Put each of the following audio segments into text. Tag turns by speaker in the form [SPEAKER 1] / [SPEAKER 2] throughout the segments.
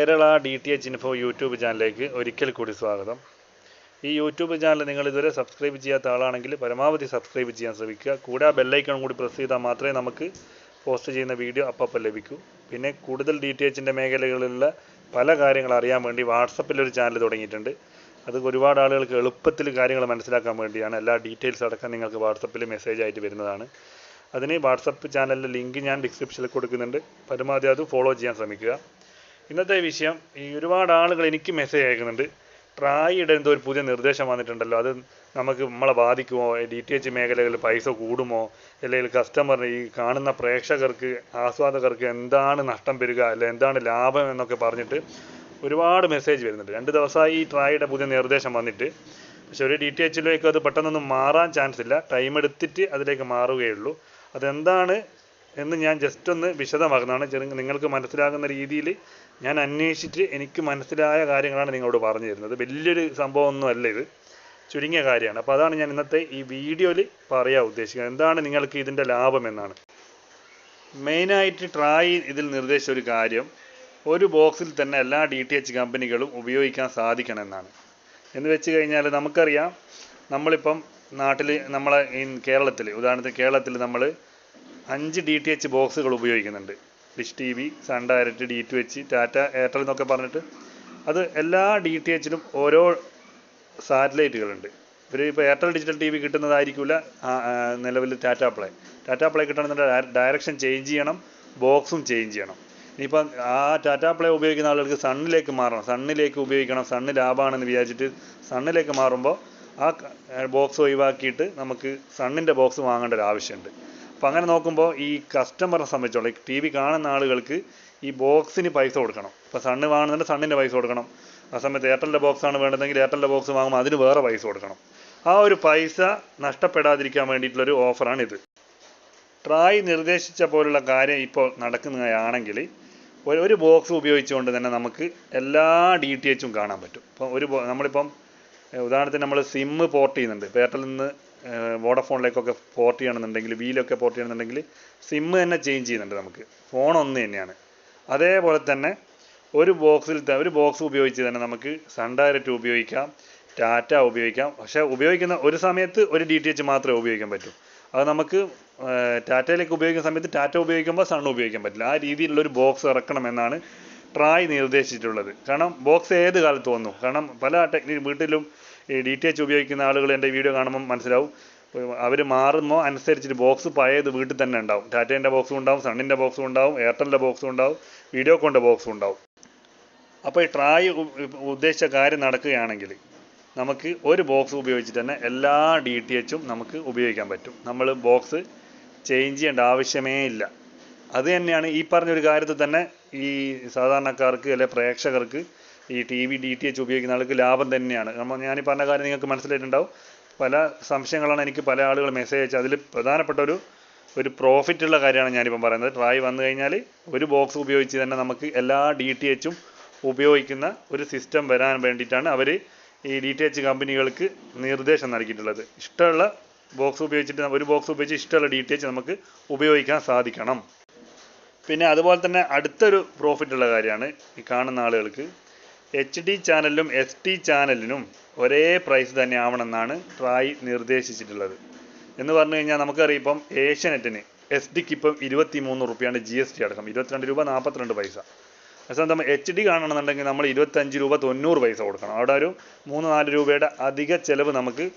[SPEAKER 1] Kerala D T H info YouTube ചാനലിലേക്ക് ഒരിക്കൽ കൂടി സ്വാഗതം. ഈ യൂട്യൂബ് ചാനൽ നിങ്ങൾ ഇതുവരെ സബ്സ്ക്രൈബ് ചെയ്യാത്ത ആളാണെങ്കിൽ പരമാവധി സബ്സ്ക്രൈബ് ചെയ്യാൻ ശ്രമിക്കുക. കൂടെ ആ ബെല്ലൈക്കൺ കൂടി പ്രസ് ചെയ്താൽ മാത്രമേ നമുക്ക് പോസ്റ്റ് ചെയ്യുന്ന വീഡിയോ അപ്പം ലഭിക്കൂ. പിന്നെ കൂടുതൽ ഡി ടി എച്ചിന്റെ മേഖലകളിലുള്ള പല കാര്യങ്ങൾ അറിയാൻ വേണ്ടി വാട്സപ്പിൽ ഒരു ചാനൽ തുടങ്ങിയിട്ടുണ്ട്. അത് ഒരുപാട് ആളുകൾക്ക് എളുപ്പത്തിൽ കാര്യങ്ങൾ മനസ്സിലാക്കാൻ വേണ്ടിയാണ്. എല്ലാ ഡീറ്റെയിൽസ് അടക്കം നിങ്ങൾക്ക് വാട്സപ്പിൽ മെസ്സേജ് ആയിട്ട് വരുന്നതാണ്. അതിന് വാട്സപ്പ് ചാനലിന്റെ ലിങ്ക് ഞാൻ ഡിസ്ക്രിപ്ഷനിൽ കൊടുക്കുന്നുണ്ട്. പരമാവധി അത് ഫോളോ ചെയ്യാൻ ശ്രമിക്കുക. ഇന്നത്തെ വിഷയം ഈ ഒരുപാട് ആളുകൾ എനിക്ക് മെസ്സേജ് അയക്കുന്നുണ്ട്. ട്രായിയുടെ എന്തോ ഒരു പുതിയ നിർദ്ദേശം വന്നിട്ടുണ്ടല്ലോ. അത് നമുക്ക് നമ്മളെ ബാധിക്കുമോ? ഡി ടി എച്ച് മേഖലകളിൽ പൈസ കൂടുമോ? അല്ലെങ്കിൽ കസ്റ്റമറിന് ഈ കാണുന്ന പ്രേക്ഷകർക്ക് ആസ്വാദകർക്ക് എന്താണ് നഷ്ടം വരിക അല്ലെ എന്താണ് ലാഭം എന്നൊക്കെ പറഞ്ഞിട്ട് ഒരുപാട് മെസ്സേജ് വരുന്നുണ്ട്. രണ്ട് ദിവസമായി ഈ ട്രായിയുടെ പുതിയ നിർദ്ദേശം വന്നിട്ട്. പക്ഷെ ഒരു ഡി ടി എച്ചിലേക്ക് അത് പെട്ടെന്നൊന്നും മാറാൻ ചാൻസ് ഇല്ല. ടൈം എടുത്തിട്ട് അതിലേക്ക് മാറുകയുള്ളൂ. അതെന്താണ് എന്ന് ഞാൻ ജസ്റ്റ് ഒന്ന് വിശദമാക്കുന്നതാണ്. നിങ്ങൾക്ക് മനസ്സിലാകുന്ന രീതിയിൽ ഞാൻ അന്വേഷിച്ചിട്ട് എനിക്ക് മനസ്സിലായ കാര്യങ്ങളാണ് നിങ്ങളോട് പറഞ്ഞു തരുന്നത്. വലിയൊരു സംഭവമൊന്നും അല്ല ഇത്. ചുരുങ്ങിയ കാര്യമാണ്. അപ്പോൾ അതാണ് ഞാൻ ഇന്നത്തെ ഈ വീഡിയോയിൽ പറയാൻ ഉദ്ദേശിക്കുന്നത്. എന്താണ് നിങ്ങൾക്ക് ഇതിന്റെ ലാഭം എന്നാണ്. മെയിനായിട്ട് ട്രായ് ഇതിൽ നിർദ്ദേശിച്ച ഒരു കാര്യം ഒരു ബോക്സിൽ തന്നെ എല്ലാ ഡി ടി എച്ച് കമ്പനികളും ഉപയോഗിക്കാൻ സാധിക്കണം എന്നാണ്. എന്ന് വെച്ച് കഴിഞ്ഞാൽ നമുക്കറിയാം നമ്മളിപ്പം നാട്ടിൽ നമ്മളെ ഈ കേരളത്തിൽ ഉദാഹരണത്തിന് കേരളത്തിൽ നമ്മൾ അഞ്ച് ഡി ടി എച്ച് ബോക്സുകൾ ഉപയോഗിക്കുന്നുണ്ട്. Dish T V Sun Direct D two H Tata Airtel എന്നൊക്കെ പറഞ്ഞിട്ട് അത് എല്ലാ ഡി ടി എച്ചിനും ഓരോ സാറ്റലൈറ്റുകളുണ്ട്. ഇവർ ഇപ്പോൾ എയർടെൽ ഡിജിറ്റൽ ടി വി കിട്ടുന്നതായിരിക്കില്ല നിലവിൽ ടാറ്റ പ്ലേ ടാറ്റ പ്ലേ കിട്ടണമെന്നുണ്ടെങ്കിൽ ഡയറക്ഷൻ ചേഞ്ച് ചെയ്യണം ബോക്സും ചേഞ്ച് ചെയ്യണം. ഇനിയിപ്പം ആ ടാറ്റ പ്ലേ ഉപയോഗിക്കുന്ന ആളുകൾക്ക് സണ്ണിലേക്ക് മാറണം. സണ്ണിലേക്ക് ഉപയോഗിക്കണം സണ്ണ് ലാഭമാണെന്ന് വിചാരിച്ചിട്ട് സണ്ണിലേക്ക് മാറുമ്പോൾ ആ ബോക്സ് ഒഴിവാക്കിയിട്ട് നമുക്ക് സണ്ണിന്റെ ബോക്സ് വാങ്ങേണ്ട ഒരു ആവശ്യമുണ്ട്. അപ്പം അങ്ങനെ നോക്കുമ്പോൾ ഈ കസ്റ്റമറെ സംബന്ധിച്ചോളം ടി വി കാണുന്ന ആളുകൾക്ക് ഈ ബോക്സിന് പൈസ കൊടുക്കണം. ഇപ്പോൾ സണ്ണ് വാങ്ങുന്നുണ്ട് സണ്ണിന്റെ പൈസ കൊടുക്കണം. ആ സമയത്ത് എയർടെലിന്റെ ബോക്സാണ് വേണ്ടതെങ്കിൽ എയർടെലിന്റെ ബോക്സ് വാങ്ങുമ്പോൾ അതിന് വേറെ പൈസ കൊടുക്കണം. ആ ഒരു പൈസ നഷ്ടപ്പെടാതിരിക്കാൻ വേണ്ടിയിട്ടുള്ളൊരു ഇത്. ട്രായ് നിർദ്ദേശിച്ച പോലുള്ള കാര്യം ഇപ്പോൾ നടക്കുന്നതാണെങ്കിൽ ഒരു ബോക്സ് ഉപയോഗിച്ചുകൊണ്ട് തന്നെ നമുക്ക് എല്ലാ ഡി ടി എച്ചും കാണാൻ പറ്റും. ഇപ്പം ഒരു നമ്മളിപ്പം ഉദാഹരണത്തിന് നമ്മൾ സിമ്മ് പോർട്ട് ചെയ്യുന്നുണ്ട്. ഇപ്പോൾ എയർടെലിൽ നിന്ന് വോഡഫോണിലേക്കൊക്കെ പോർട്ട് ചെയ്യണമെന്നുണ്ടെങ്കിൽ വീലൊക്കെ പോർട്ട് ചെയ്യണമെന്നുണ്ടെങ്കിൽ സിമ്മ് തന്നെ ചേഞ്ച് ചെയ്യുന്നുണ്ട് നമുക്ക്. ഫോൺ ഒന്ന് തന്നെയാണ്. അതേപോലെ തന്നെ ഒരു ബോക്സിൽ ഒരു ബോക്സ് ഉപയോഗിച്ച് തന്നെ നമുക്ക് സൺ ഡയറക്റ്റ് ഉപയോഗിക്കാം. ടാറ്റ ഉപയോഗിക്കാം. പക്ഷേ ഉപയോഗിക്കുന്ന ഒരു സമയത്ത് ഒരു ഡി ടി എച്ച് മാത്രമേ ഉപയോഗിക്കാൻ പറ്റൂ. അത് നമുക്ക് ടാറ്റയിലേക്ക് ഉപയോഗിക്കുന്ന സമയത്ത് ടാറ്റ ഉപയോഗിക്കുമ്പോൾ സൺ ഉപയോഗിക്കാൻ പറ്റില്ല. ആ രീതിയിലുള്ള ഒരു ബോക്സ് ഇറക്കണമെന്നാണ് ട്രായ് നിർദ്ദേശിച്ചിട്ടുള്ളത്. കാരണം ബോക്സ് ഏത് കാലത്ത് വന്നു? കാരണം പല ടെക്നിക് വീട്ടിലും ഈ ഡി ടി എച്ച് ഉപയോഗിക്കുന്ന ആളുകൾ എന്റെ വീഡിയോ കാണുമ്പോൾ മനസ്സിലാവും. അവർ മാറുമ്പോൾ അനുസരിച്ചിട്ട് ബോക്സ് പഴയത് വീട്ടിൽ തന്നെ ഉണ്ടാവും. ടാറ്റേന്റെ ബോക്സും ഉണ്ടാവും സണ്ണിന്റെ ബോക്സും ഉണ്ടാവും എയർടെലിന്റെ ബോക്സും ഉണ്ടാവും വീഡിയോ വീഡിയോക്കോണിന്റെ ബോക്സും ഉണ്ടാവും. അപ്പോൾ ഈ ട്രായ് ഉദ്ദേശിച്ച കാര്യം നടക്കുകയാണെങ്കിൽ നമുക്ക് ഒരു ബോക്സ് ഉപയോഗിച്ചിട്ട് തന്നെ എല്ലാ ഡി ടി എച്ചും നമുക്ക് ഉപയോഗിക്കാൻ പറ്റും. നമ്മൾ ബോക്സ് ചേഞ്ച് ചെയ്യേണ്ട ആവശ്യമേ ഇല്ല. അത് തന്നെയാണ് ഈ പറഞ്ഞൊരു കാര്യത്തിൽ തന്നെ ഈ സാധാരണക്കാർക്ക് അല്ലെ പ്രേക്ഷകർക്ക് ഈ T V D T H ഉപയോഗിക്കുന്ന ആൾക്ക് ലാഭം തന്നെയാണ്. നമ്മൾ ഞാൻ ഈ പറഞ്ഞ കാര്യം നിങ്ങൾക്ക് മനസ്സിലായിട്ടുണ്ടാവും. പല സംശയങ്ങളാണ് എനിക്ക് പല ആളുകൾ മെസ്സേജ് അയച്ചത്. അതിൽ പ്രധാനപ്പെട്ട ഒരു ഒരു പ്രോഫിറ്റ് ഉള്ള കാര്യമാണ് ഞാനിപ്പം പറയുന്നത്. ട്രായ് വന്നു കഴിഞ്ഞാൽ ഒരു ബോക്സ് ഉപയോഗിച്ച് തന്നെ നമുക്ക് എല്ലാ ഡി ടി എച്ചും ഉപയോഗിക്കുന്ന ഒരു സിസ്റ്റം വരാൻ വേണ്ടിയിട്ടാണ് അവർ ഈ ഡി ടി എച്ച് കമ്പനികൾക്ക് നിർദ്ദേശം നൽകിയിട്ടുള്ളത്. ഇഷ്ടമുള്ള ബോക്സ് ഉപയോഗിച്ചിട്ട് ഒരു ബോക്സ് ഉപയോഗിച്ച് ഇഷ്ടമുള്ള ഡി ടി എച്ച് നമുക്ക് ഉപയോഗിക്കാൻ സാധിക്കണം. പിന്നെ അതുപോലെ തന്നെ അടുത്തൊരു പ്രോഫിറ്റ് ഉള്ള കാര്യമാണ് ഈ കാണുന്ന ആളുകൾക്ക് എച്ച് ഡി ചാനലിലും എസ് ടി ചാനലിനും ഒരേ പ്രൈസ് തന്നെ ആവണമെന്നാണ് ട്രായ് നിർദ്ദേശിച്ചിട്ടുള്ളത്. എന്ന് പറഞ്ഞു കഴിഞ്ഞാൽ നമുക്കറിയാം ഇപ്പം ഏഷ്യനെറ്റിന് എസ് ഡിക്ക് ഇപ്പം ഇരുപത്തി മൂന്ന് റുപ്യാണ് ജി എസ് ടി അടക്കം. ഇരുപത്തിരണ്ട് രൂപ നാൽപ്പത്തിരണ്ട് പൈസ. അതേസമയം നമ്മൾ എച്ച് ഡി കാണണമെന്നുണ്ടെങ്കിൽ നമ്മൾ ഇരുപത്തഞ്ച് രൂപ തൊണ്ണൂറ് പൈസ കൊടുക്കണം. അവിടെ ഒരു മൂന്ന് നാല് രൂപയുടെ അധിക ചിലവ് നമുക്ക്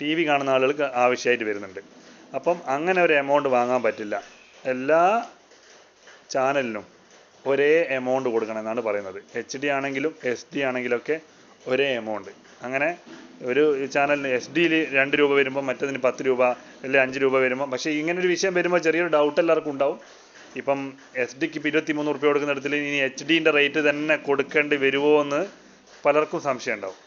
[SPEAKER 1] ടി വി കാണുന്ന ആളുകൾക്ക് ആവശ്യമായിട്ട് വരുന്നുണ്ട്. അപ്പം അങ്ങനെ ഒരു എമൗണ്ട് വാങ്ങാൻ പറ്റില്ല. എല്ലാ ചാനലിനും ഒരേ എമൗണ്ട് കൊടുക്കണം എന്നാണ് പറയുന്നത്. എച്ച് ഡി ആണെങ്കിലും എസ് ഡി ആണെങ്കിലൊക്കെ ഒരേ എമൗണ്ട് അങ്ങനെ ഒരു ചാനലിന് എസ് ഡിയിൽ രണ്ട് രൂപ വരുമ്പോൾ മറ്റതിന് പത്ത് രൂപ അല്ലെങ്കിൽ അഞ്ച് രൂപ വരുമ്പോൾ പക്ഷേ ഇങ്ങനെ ഒരു വിഷയം വരുമ്പോൾ ചെറിയൊരു ഡൗട്ട് എല്ലാവർക്കും ഉണ്ടാവും. ഇപ്പം എസ് ഡിക്ക് ഇപ്പം ഇരുപത്തി മൂന്ന് റുപ്യ കൊടുക്കുന്നിടത്തിൽ ഇനി എച്ച് ഡിന്റെ റേറ്റ് തന്നെ കൊടുക്കേണ്ടി വരുമോ എന്ന് പലർക്കും സംശയം ഉണ്ടാവും.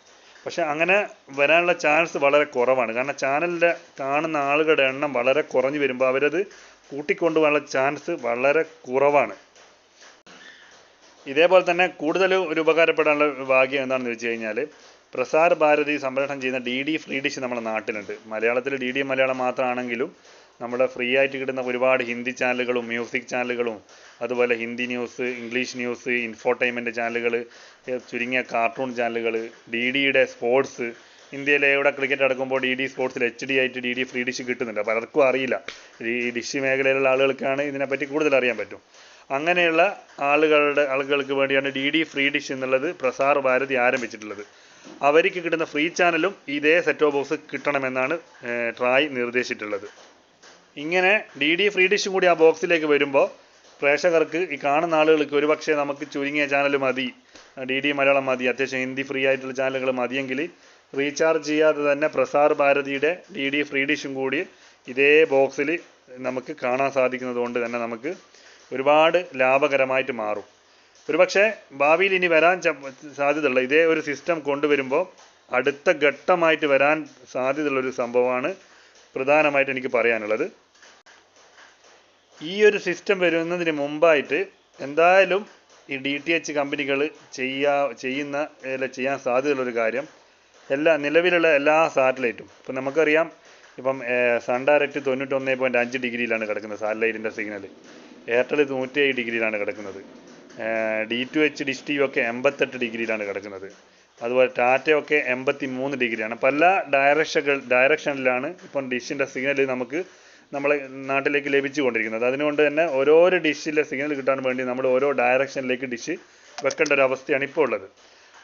[SPEAKER 1] പക്ഷെ അങ്ങനെ വരാനുള്ള ചാൻസ് വളരെ കുറവാണ്. കാരണം ചാനലിന്റെ കാണുന്ന ആളുകളുടെ എണ്ണം വളരെ കുറഞ്ഞു വരുമ്പോൾ അവരത് കൂട്ടിക്കൊണ്ടുപോകാനുള്ള ചാൻസ് വളരെ കുറവാണ്. ഇതേപോലെ തന്നെ കൂടുതൽ ഒരു ഉപകാരപ്പെടാനുള്ള ഭാഗ്യം എന്താണെന്ന് വെച്ച് കഴിഞ്ഞാൽ പ്രസാർ ഭാരതി സംപ്രേഷണം ചെയ്യുന്ന ഡി ഡി ഫ്രീ ഡിഷ് നമ്മുടെ നാട്ടിലുണ്ട്. മലയാളത്തിൽ ഡി ഡി മലയാളം മാത്രമാണെങ്കിലും നമ്മുടെ ഫ്രീ ആയിട്ട് കിട്ടുന്ന ഒരുപാട് ഹിന്ദി ചാനലുകളും മ്യൂസിക് ചാനലുകളും അതുപോലെ Hindi news English news infotainment ചാനലുകൾ ചുരുങ്ങിയ കാർട്ടൂൺ ചാനലുകൾ ഡി ഡിയുടെ സ്പോർട്സ് ഇന്ത്യയിലെ എവിടെ ക്രിക്കറ്റ് അടക്കുമ്പോൾ ഡി ഡി സ്പോർട്സിൽ എച്ച് ഡി ആയിട്ട് ഡി ഡി ഫ്രീ ഡിഷ് കിട്ടുന്നുണ്ട്. പലർക്കും അറിയില്ല. ഈ ഡിഷ് മേഖലയിലുള്ള ആളുകൾക്കാണ് ഇതിനെപ്പറ്റി കൂടുതൽ അറിയാൻ പറ്റും. അങ്ങനെയുള്ള ആളുകളുടെ ആളുകൾക്ക് വേണ്ടിയാണ് ഡി ഡി ഫ്രീ ഡിഷ് എന്നുള്ളത് പ്രസാർ ഭാരതി ആരംഭിച്ചിട്ടുള്ളത്. അവർക്ക് കിട്ടുന്ന ഫ്രീ ചാനലും ഇതേ സെറ്റ് ബോക്സ് കിട്ടണമെന്നാണ് ട്രായ് നിർദ്ദേശിച്ചിട്ടുള്ളത്. ഇങ്ങനെ ഡി ഡി ഫ്രീ ഡിഷും കൂടി ആ ബോക്സിലേക്ക് വരുമ്പോൾ പ്രേക്ഷകർക്ക് ഈ കാണുന്ന ആളുകൾക്ക് ഒരുപക്ഷെ നമുക്ക് ചുരുങ്ങിയ ചാനൽ മതി ഡി ഡി മലയാളം മതി അത്യാവശ്യം ഹിന്ദി ഫ്രീ ആയിട്ടുള്ള ചാനലുകൾ മതിയെങ്കിൽ റീചാർജ് ചെയ്യാതെ തന്നെ പ്രസാർ ഭാരതിയുടെ ഡി ഡി ഫ്രീ ഡിഷും കൂടി ഇതേ ബോക്സിൽ നമുക്ക് കാണാൻ സാധിക്കുന്നത് കൊണ്ട് തന്നെ നമുക്ക് ഒരുപാട് ലാഭകരമായിട്ട് മാറും. ഒരുപക്ഷെ ഭാവിയിൽ ഇനി വരാൻ സാധ്യതയുള്ള ഇതേ ഒരു സിസ്റ്റം കൊണ്ടുവരുമ്പോൾ അടുത്ത ഘട്ടമായിട്ട് വരാൻ സാധ്യതയുള്ള ഒരു സംഭവമാണ് പ്രധാനമായിട്ട് എനിക്ക് പറയാനുള്ളത്. ഈ ഒരു സിസ്റ്റം വരുന്നതിന് മുമ്പായിട്ട് എന്തായാലും ഈ ഡി ടി എച്ച് കമ്പനികൾ ചെയ്യാ ചെയ്യുന്ന ചെയ്യാൻ സാധ്യതയുള്ള ഒരു കാര്യം എല്ലാ നിലവിലുള്ള എല്ലാ സാറ്റലൈറ്റും. ഇപ്പം നമുക്കറിയാം ഇപ്പം സൺ ഡയറക്റ്റ് തൊണ്ണൂറ്റൊന്ന് പോയിന്റ് അഞ്ച് ഡിഗ്രിയിലാണ് കിടക്കുന്നത് സാറ്റലൈറ്റിന്റെ സിഗ്നൽ എയർടെൽ നൂറ്റിയേഴ് ഡിഗ്രിയിലാണ് കിടക്കുന്നത്. D two H dish T V ഒക്കെ എൺപത്തെട്ട് ഡിഗ്രിയിലാണ് കിടക്കുന്നത്. അതുപോലെ ടാറ്റയൊക്കെ എൺപത്തി മൂന്ന് ഡിഗ്രിയാണ്. പല ഡയറക്ഷകൾ ഡയറക്ഷനിലാണ് ഇപ്പം ഡിഷിന്റെ സിഗ്നൽ നമുക്ക് നമ്മളെ നാട്ടിലേക്ക് ലഭിച്ചുകൊണ്ടിരിക്കുന്നത് അതിനുകൊണ്ട് തന്നെ ഓരോരോ ഡിഷിലെ സിഗ്നൽ കിട്ടാൻ വേണ്ടി നമ്മൾ ഓരോ ഡയറക്ഷനിലേക്ക് ഡിഷ് വെക്കേണ്ട ഒരു അവസ്ഥയാണ് ഇപ്പോൾ ഉള്ളത്.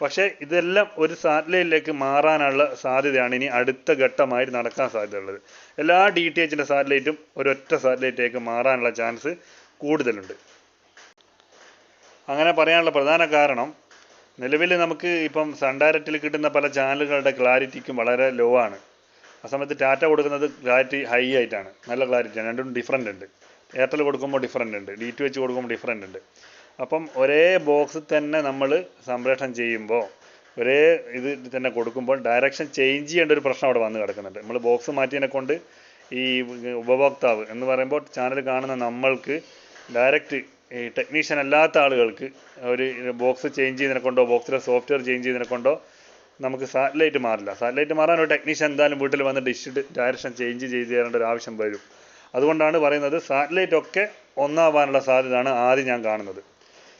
[SPEAKER 1] പക്ഷേ ഇതെല്ലാം ഒരു സാറ്റലൈറ്റിലേക്ക് മാറാനുള്ള സാധ്യതയാണ് ഇനി അടുത്ത ഘട്ടമായിട്ട് നടക്കാൻ സാധ്യതയുള്ളത്. എല്ലാ ഡി ടി എച്ചിന്റെ സാറ്റലൈറ്റും ഒരൊറ്റ സാറ്റലൈറ്റിലേക്ക് മാറാനുള്ള ചാൻസ് കൂടുതലുണ്ട്. അങ്ങനെ പറയാനുള്ള പ്രധാന കാരണം നിലവിൽ നമുക്ക് ഇപ്പം സൺ ഡയറക്റ്റിൽ കിട്ടുന്ന പല ചാനലുകളുടെ ക്ലാരിറ്റിക്കും വളരെ ലോ ആണ്. ആ സമയത്ത് ടാറ്റ കൊടുക്കുന്നത് ക്ലാരിറ്റി ഹൈ ആയിട്ടാണ്. നല്ല ക്ലാരിറ്റിയാണ് രണ്ടും ഡിഫറന്റ് ഉണ്ട്. എയർടെൽ കൊടുക്കുമ്പോൾ ഡിഫറന്റ് ഉണ്ട്. ഡി ടു എച്ച് കൊടുക്കുമ്പോൾ ഡിഫറന്റ് ഉണ്ട്. അപ്പം ഒരേ ബോക്സിൽ തന്നെ നമ്മൾ സംപ്രേഷണം ചെയ്യുമ്പോൾ ഒരേ ഇത് തന്നെ കൊടുക്കുമ്പോൾ ഡയറക്ഷൻ ചേഞ്ച് ചെയ്യേണ്ട ഒരു പ്രശ്നം അവിടെ വന്ന് കിടക്കുന്നുണ്ട്. നമ്മൾ ബോക്സ് മാറ്റിയതിനെ കൊണ്ട് ഈ ഉപഭോക്താവ് എന്ന് പറയുമ്പോൾ ചാനൽ കാണുന്ന നമ്മൾക്ക് ഡയറക്റ്റ് ഈ ടെക്നീഷ്യൻ അല്ലാത്ത ആളുകൾക്ക് ഒരു ബോക്സ് ചേഞ്ച് ചെയ്തതിനെ കൊണ്ടോ ബോക്സിലെ സോഫ്റ്റ്വെയർ ചേഞ്ച് ചെയ്തതിനെ കൊണ്ടോ നമുക്ക് സാറ്റലൈറ്റ് മാറില്ല. സാറ്റലൈറ്റ് മാറാൻ ഒരു ടെക്നീഷ്യൻ എന്തായാലും വീട്ടിൽ വന്ന് ഡിഷ് ഡയറക്ഷൻ ചേഞ്ച് ചെയ്ത് തരേണ്ട ഒരു ആവശ്യം വരും. അതുകൊണ്ടാണ് പറയുന്നത് സാറ്റലൈറ്റ് ഒക്കെ ഒന്നാവാനുള്ള സാധ്യതയാണ് ആദ്യം ഞാൻ കാണുന്നത്.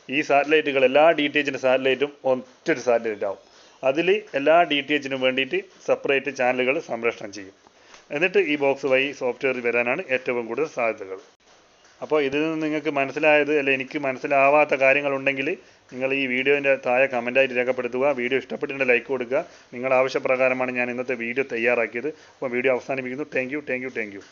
[SPEAKER 1] ഈ സാറ്റലൈറ്റുകൾ എല്ലാ ഡി ടി എച്ചിന്റെ സാറ്റലൈറ്റും ഒറ്റൊരു സാറ്റലൈറ്റ് ആവും. അതിൽ എല്ലാ ഡി ടി എച്ചിനും വേണ്ടിയിട്ട് സെപ്പറേറ്റ് ചാനലുകൾ സംപ്രേഷണം ചെയ്യും. എന്നിട്ട് ഈ ബോക്സ് വഴി സോഫ്റ്റ്വെയർ വരാനാണ് ഏറ്റവും കൂടുതൽ സാധ്യതകൾ. അപ്പോൾ ഇതിൽ നിന്ന് നിങ്ങൾക്ക് മനസ്സിലായത് അല്ലെ എനിക്ക് മനസ്സിലാവാത്ത കാര്യങ്ങളുണ്ടെങ്കിൽ നിങ്ങൾ ഈ വീഡിയോന്റെ താഴെ കമന്റായിട്ട് രേഖപ്പെടുത്തുക. വീഡിയോ ഇഷ്ടപ്പെട്ടിട്ടുണ്ടെങ്കിൽ ലൈക്ക് കൊടുക്കുക. നിങ്ങളുടെ ആവശ്യപ്രകാരമാണ് ഞാൻ ഇന്നത്തെ വീഡിയോ തയ്യാറാക്കിയത്. അപ്പോൾ വീഡിയോ അവസാനിപ്പിക്കുന്നു. Thank you thank you thank you